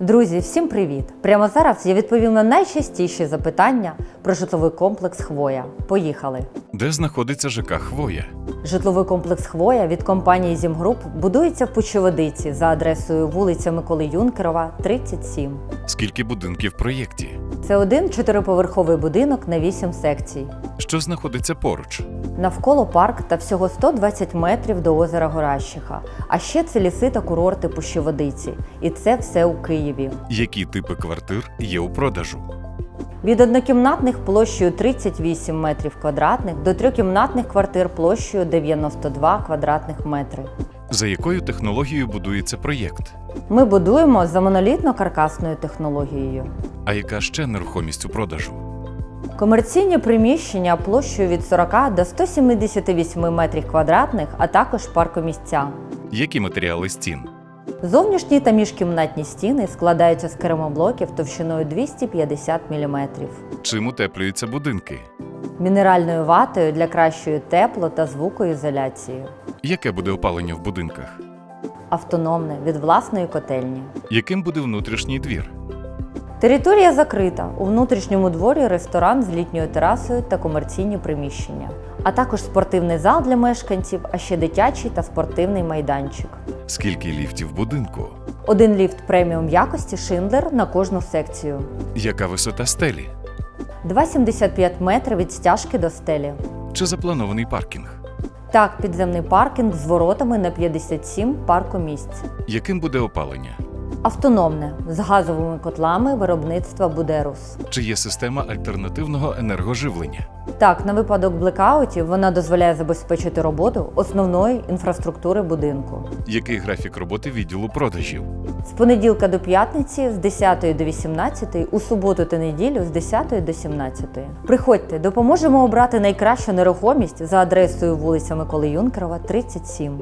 Друзі, всім привіт! Прямо зараз я відповім на найчастіші запитання про житловий комплекс Хвоя. Поїхали! Де знаходиться ЖК Хвоя? Житловий комплекс Хвоя від компанії Зімгруп будується в Пущеводиці за адресою вулиця Миколи Юнкерова, 37. Скільки будинків в проєкті? Це один чотириповерховий будинок на 8 секцій. Що знаходиться поруч? Навколо парк та всього 120 метрів до озера Горащиха. А ще це ліси та курорти Пущеводиці. І це все у Києві. Які типи квартир є у продажу? Від однокімнатних площею 38 метрів квадратних до трьохкімнатних квартир площею 92 квадратних метри. За якою технологією будується проєкт? Ми будуємо за монолітно-каркасною технологією. А яка ще нерухомість у продажу? Комерційні приміщення площею від 40 до 178 метрів квадратних, а також паркомісця. Які матеріали стін? Зовнішні та міжкімнатні стіни складаються з керамоблоків товщиною 250 мм. Чим утеплюються будинки? Мінеральною ватою для кращої тепло та звукоізоляції. Яке буде опалення в будинках? Автономне від власної котельні. Яким буде внутрішній двір? Територія закрита. У внутрішньому дворі ресторан з літньою терасою та комерційні приміщення, а також спортивний зал для мешканців, а ще дитячий та спортивний майданчик. Скільки ліфтів в будинку? Один ліфт преміум якості Шиндлер на кожну секцію. Яка висота стелі? 2,75 метри від стяжки до стелі. Чи запланований паркінг? Так, підземний паркінг з воротами на 57 паркомісць. Яким буде опалення? Автономне з газовими котлами виробництва Будерус. Чи є система альтернативного енергоживлення? Так, на випадок блекаутів вона дозволяє забезпечити роботу основної інфраструктури будинку. Який графік роботи відділу продажів? З понеділка до п'ятниці з 10 до 18, у суботу та неділю з 10 до 17. Приходьте, допоможемо обрати найкращу нерухомість за адресою вулиця Миколи Юнкерова, 37.